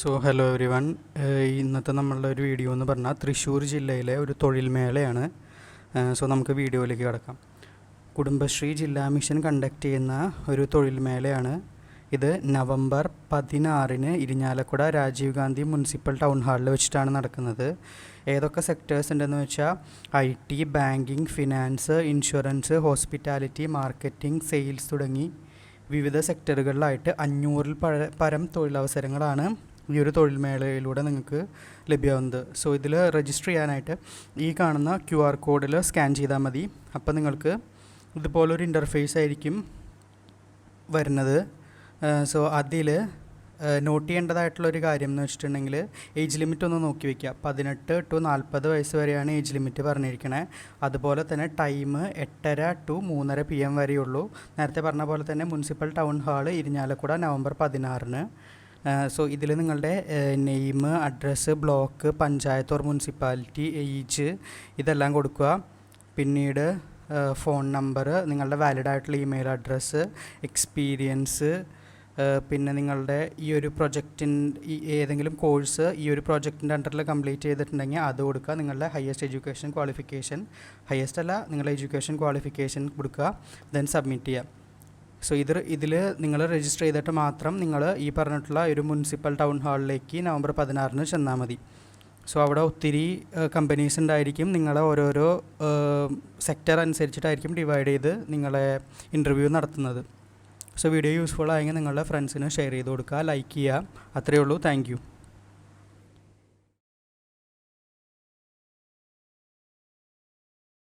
So hello every one ഇന്നത്തെ നമ്മളുടെ ഒരു വീഡിയോ എന്ന് പറഞ്ഞാൽ തൃശ്ശൂർ ജില്ലയിലെ ഒരു തൊഴിൽ മേളയാണ് സോ നമുക്ക് വീഡിയോയിലേക്ക് കിടക്കാം. കുടുംബശ്രീ ജില്ലാ മിഷൻ കണ്ടക്ട് ചെയ്യുന്ന ഒരു തൊഴിൽ മേളയാണ് ഇത് നവംബർ പതിനാറിന് ഇരിഞ്ഞാലക്കുട രാജീവ് ഗാന്ധി മുനിസിപ്പൽ ടൗൺ ഹാളിൽ വെച്ചിട്ടാണ് നടക്കുന്നത്. ഏതൊക്കെ സെക്ടേഴ്സ് ഉണ്ടെന്ന് വെച്ചാൽ I T banking finance insurance hospitality marketing sales തുടങ്ങി വിവിധ സെക്ടറുകളിലായിട്ട് അഞ്ഞൂറിൽ പരം തൊഴിലവസരങ്ങളാണ് ഈ ഒരു തൊഴിൽ മേളയിലൂടെ നിങ്ങൾക്ക് ലഭ്യമാവുന്നത്. സോ ഇതിൽ രജിസ്റ്റർ ചെയ്യാനായിട്ട് ഈ കാണുന്ന ക്യു ആർ കോഡിൽ സ്കാൻ ചെയ്താൽ മതി. അപ്പോൾ നിങ്ങൾക്ക് ഇതുപോലൊരു ഇന്റർഫേസ് ആയിരിക്കും വരുന്നത്. സോ അതിൽ നോട്ട് ചെയ്യേണ്ടതായിട്ടുള്ള ഒരു കാര്യം എന്ന് വെച്ചിട്ടുണ്ടെങ്കിൽ ഏജ് ലിമിറ്റ് ഒന്ന് നോക്കി വെക്കുക. പതിനെട്ട് ടു നാൽപ്പത് വയസ്സ് വരെയാണ് ഏജ് ലിമിറ്റ് പറഞ്ഞിരിക്കണേ. അതുപോലെ തന്നെ ടൈം എട്ടര ടു മൂന്നര പി എം വരെയുള്ളൂ. നേരത്തെ പറഞ്ഞ പോലെ തന്നെ municipal town hall Irinjalakuda November പതിനാറിന്. സോ ഇതിൽ നിങ്ങളുടെ name address block panchayat or municipality age ഇതെല്ലാം കൊടുക്കുക. പിന്നീട് ഫോൺ നമ്പർ നിങ്ങളുടെ വാലിഡ് ആയിട്ടുള്ള ഇമെയിൽ അഡ്രസ്സ് എക്സ്പീരിയൻസ് പിന്നെ നിങ്ങളുടെ ഈ ഒരു പ്രൊജക്റ്റിൻ ഏതെങ്കിലും കോഴ്സ് ഈ ഒരു പ്രൊജക്റ്റിന്റെ അണ്ടറിൽ കംപ്ലീറ്റ് ചെയ്തിട്ടുണ്ടെങ്കിൽ അത് കൊടുക്കുക. നിങ്ങളുടെ ഹയസ്റ്റ് എഡ്യൂക്കേഷൻ ക്വാളിഫിക്കേഷൻ ഹയസ്റ്റ് അല്ല നിങ്ങളുടെ എഡ്യൂക്കേഷൻ ക്വാളിഫിക്കേഷൻ കൊടുക്കുക. ദെൻ സബ്മിറ്റ് ചെയ്യുക. സോ ഇത് ഇതിൽ നിങ്ങൾ രജിസ്റ്റർ ചെയ്തിട്ട് മാത്രം നിങ്ങൾ ഈ പറഞ്ഞിട്ടുള്ള ഒരു മുനിസിപ്പൽ ടൗൺ ഹാളിലേക്ക് നവംബർ പതിനാറിന് ചെന്നാൽ മതി. സോ അവിടെ ഒത്തിരി കമ്പനീസ് ഉണ്ടായിരിക്കും. നിങ്ങളെ ഓരോരോ സെക്ടർ അനുസരിച്ചിട്ടായിരിക്കും ഡിവൈഡ് ചെയ്ത് നിങ്ങളെ ഇന്റർവ്യൂ നടത്തുന്നത്. സോ വീഡിയോ യൂസ്ഫുൾ ആയെങ്കിൽ നിങ്ങളുടെ ഫ്രണ്ട്സിന് ഷെയർ ചെയ്ത് കൊടുക്കുക ലൈക്ക് ചെയ്യുക. അത്രയേ ഉള്ളൂ. താങ്ക്